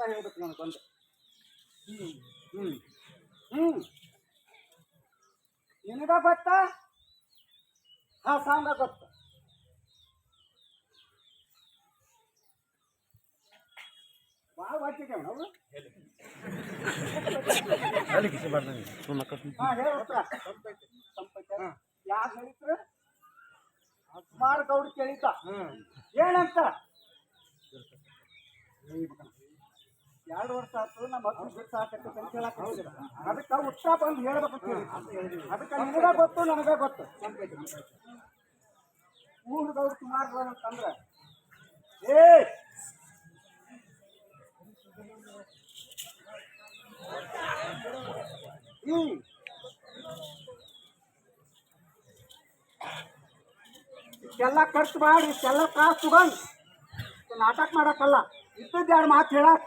ಮಂತ್ರ ಹೇಳ್ಬೇಕು ನನಗೊಂದು ಹ್ಮ್ ಹ್ಮ್. ಹ್ಞೂ ನಿನಗ ಗೊತ್ತ? ಹಾ ಸಾಂಗ ಗೊತ್ತ? ಭಾಳ ವಾಚಿಗೆ ನಾವು ಉತ್ತರ. ಯಾರು ಹೇಳಿದ್ರು? ಅಸ್ಮಾರ್ ಗೌಡ ಕೇಳಿದ್ದ ಏನಂತ? ಎರಡು ವರ್ಷ ಆಯ್ತು ನಮ್ಮ ಹತ್ತು ಬಿಟ್ಟು ಸಾಕತ್ತೆ ಅಂತ ಹೇಳಕ್ ಅದಕ್ಕೆ ಉತ್ತರ ಬಂದು ಹೇಳ್ಬೇಕಂತ ಹೇಳಿ ಅದಕ್ಕೆ ನಿನಗ ಗೊತ್ತು, ನನಗ ಗೊತ್ತು. ಊರು ಗೌಡ ಕುಮಾರ್ ಅಂತಂದ್ರೆ, ಏ! ಹ್ಮ್ ಇಷ್ಟೆಲ್ಲ ಖರ್ಚು ಮಾಡಿ, ಇಷ್ಟೆಲ್ಲ ಕಾಸು ತಗೊಂಡು ನಾಟಕ ಮಾಡಕ್ಕಲ್ಲ. ಇದ್ದದ್ದು ಎರಡು ಮಾತು ಹೇಳಕ್?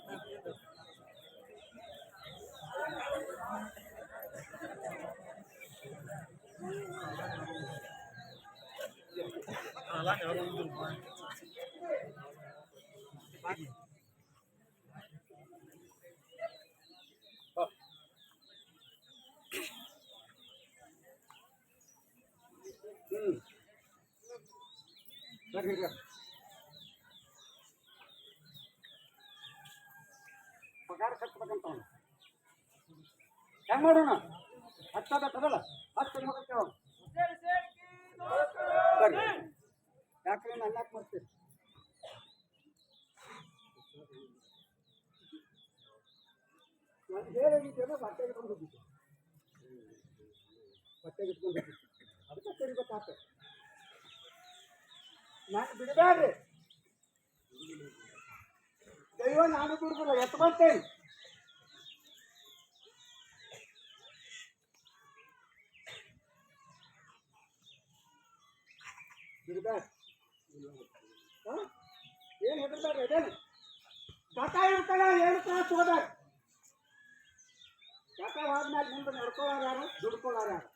ಪಗಾರ ಕಟ್ಬೇಕಂತ ಅವನು ಹೆಂಗ್ ಮಾಡೋಣ ಹತ್ತದಲ್ಲ ಹತ್ತು ಮಗಕ್ಕೆ ಅವನು ಬರ್ರಿ ಯಾಕ್ರೆ ನಾನು ಯಾಕೆ ಮಾಡ್ತೀರಿ ನಾನು ಹೇಳಿದ್ದೇನೋ ಬಟ್ಟೆ ಇಟ್ಕೊಂಡು ಹೋಗಿದ್ದೆ. ಇಟ್ಕೊಂಡು ಅದಕ್ಕೆ ನಾನು ಬಿಡಬೇಡ್ರಿ. ದೈವ ನಾನು ಬಿಡುದಿಲ್ಲ ಎತ್ತು ಬರ್ತೇನೆ. ಬಿಡಬೇಡ ಏನು ಹೆದರ್ಬೇಡ್ರಿ ಅದೇನು ಕಟ ಇರ್ತಾಗ ಏನು ತ್ರಾಸ ಹೋದಾಗ ಕಟ ಆದ್ಮೇಲೆ ಮುಂದೆ ನಡ್ಕೊಳ್ಳೋರು ಯಾರು ದುಡ್ಕೊಳ್ಳೋರು ಯಾರು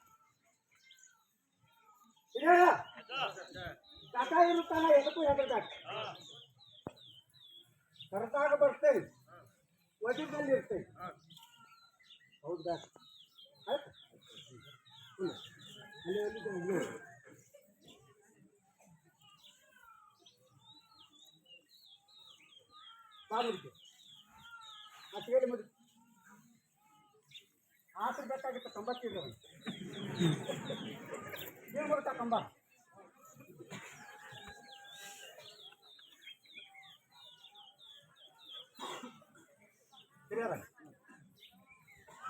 ಇದೇನ? ಕಟ ಇರುತ್ತಾನ ಎದಕ್ಕೂ ಹೆದರ್ಬೇಡ ಕರೆದಾಗ ಬರ್ತೇನೆ ವಜದಲ್ಲಿ ಇರ್ತೇನೆ ಹೌದಾ ಆಯ್ತು ಹ್ಞೂ ಅಲ್ಲಿ ಎಲ್ಲಿದೆ ಅಲ್ಲಿ ಬಾಬುರಿಗೆ. ಆ ಹೇಳಿ ಮುಡಿ. ಆಸರು ಬೇಕಾಗಿತ್ತು ತೊಂಬತ್ತಿದ್ರು ಏನು ಬರುತ್ತಾ ಕಂಬ? ಹಿರಿಯರ,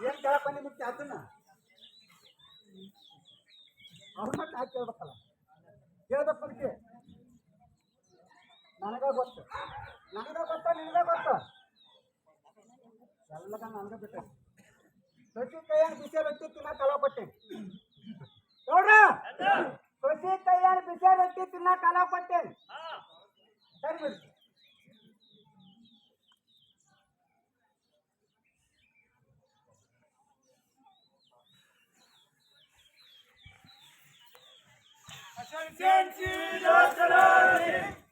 ಏನು ಕೇಳಪ್ಪ ನಿಮಗೆ ಅದನ್ನ ಅವ್ರನ್ನ ಕಾಯಿ ಕೇಳ್ಬೇಕಲ್ಲ ಕೇಳ್ಬೇಕು ನನಗೆ ನನಗ ಗೊತ್ತು. నాన్నగా కొత్త నిన్నగా కొత్త చల్లగా నాన్నగా పెట్టాను శశికయ్యాన్ని బిసేరెత్తి తిన్న కలవపట్టాను ఎవడ్రా శశికయ్యాన్ని బిసేరెత్తి తిన్న కలవపట్టాను సరే Attention to the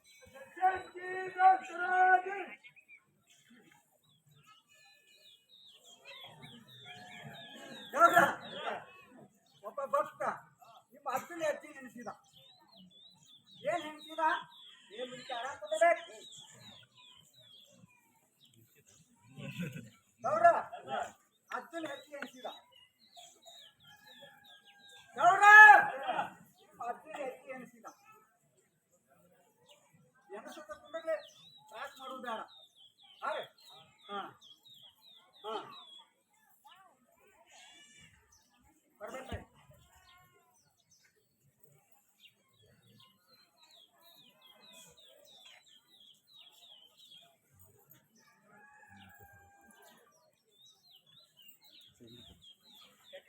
ಒಬ್ಬ ಭಕ್ತ ನಿಮ್ಮ ಅಜ್ಜನ ಅಜ್ಜಿ ನೆನೆಸಿದ ಏನ್ ನೆನೆಸಿದ ಏನ್ ವಿಚಾರ ಕೊಡಬೇಕು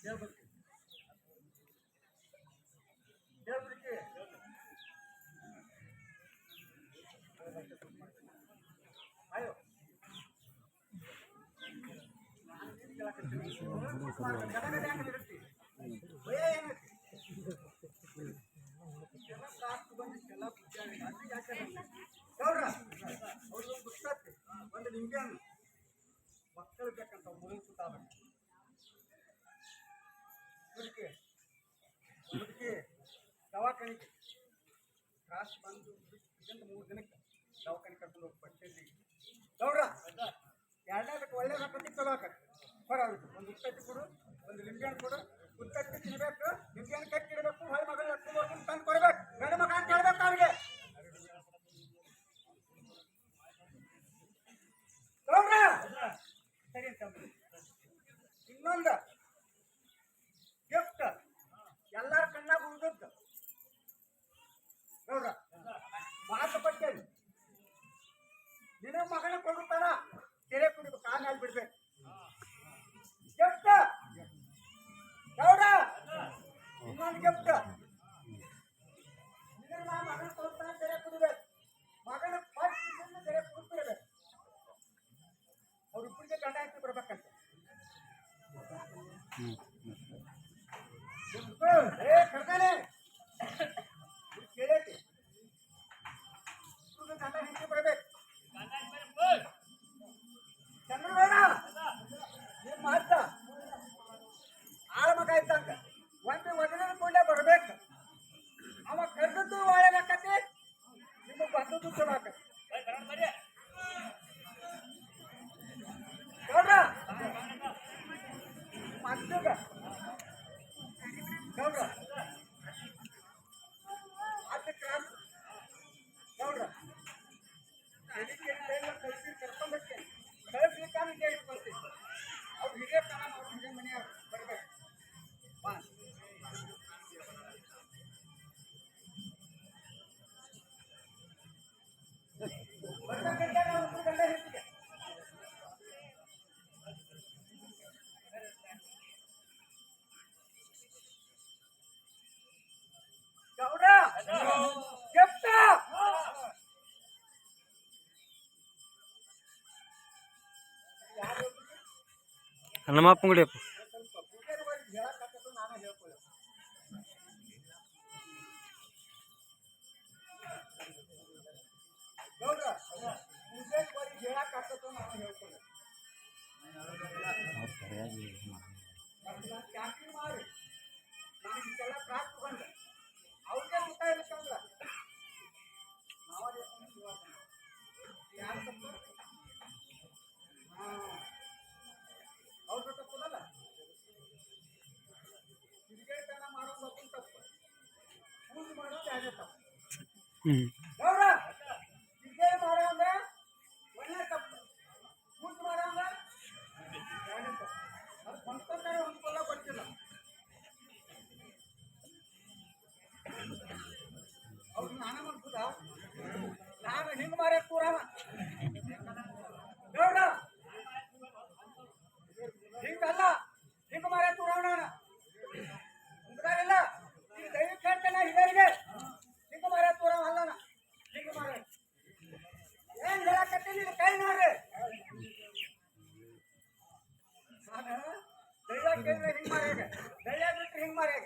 దేవుడికి దేవుడికి అయ్యో ಗೌಡ್ರ ಅವ್ರದ್ದು ಪುಸ್ತಕ ಒಂದು ನಿಂಬೆ ಅಲ್ಲ ಮಕ್ಕಳು ಬೇಕಂತ ಮುಳುಗು ಸುತ್ತಾಬೇಕು ಮುದುಕಿ ಮುದುಕಿ ದವಾಖಾನಿಗೆ. ಕ್ರಾಸ್ ಬಂದು ಬಿಟ್ಟು ಮೂರು ದಿನಕ್ಕೆ ದವಾಖಾನೆ ಕರ್ಕೊಂಡು ಹೋಗಿ ಪಟ್ಟಿ ನೋಡ್ರ ಎರಡನೇ ಒಳ್ಳೆ ಹಾಕಿ ಚಲೋ ಹಾಕತ್ತೆ ಬರ ಒಂದು ಉತ್ಪತ್ತಿ ಕೊಡು, ಒಂದು ಲಿಂಬೆ ಹಣ್ಣು ಕೊಡು. ಉತ್ತಟ್ಟಿ ತಿನ್ಬೇಕು ಲಿಂಬೆ ಹಣ್ಣು ಕಟ್ಟಿ ಹೊಳೆ ಮಗಳು ಎತ್ಕೊಂಡು ಹೋಗಿ ತಂದು ತಕ್ಷಣ ಕೆರೆ ಕುಡಿದು ಕಾಲ ಬಿಡ್ಬೇಕು. ಕೆಪ್ಟ ಗೌಡ? ಇನ್ನೊಂದು ಕೆಪ್ಟ ಮಗನ ತೋರ್ತಾ ತೆರೆ ಕುಡಿಬೇಕು. ಮಗನ ప్రభుత్వం Anda mapung depo. Mm-hmm. ಹಿಂಗ್ ಮಾಡ್ಯಾಗ ಹಿಂಗ್ ಮಾಡ್ಯಾಗ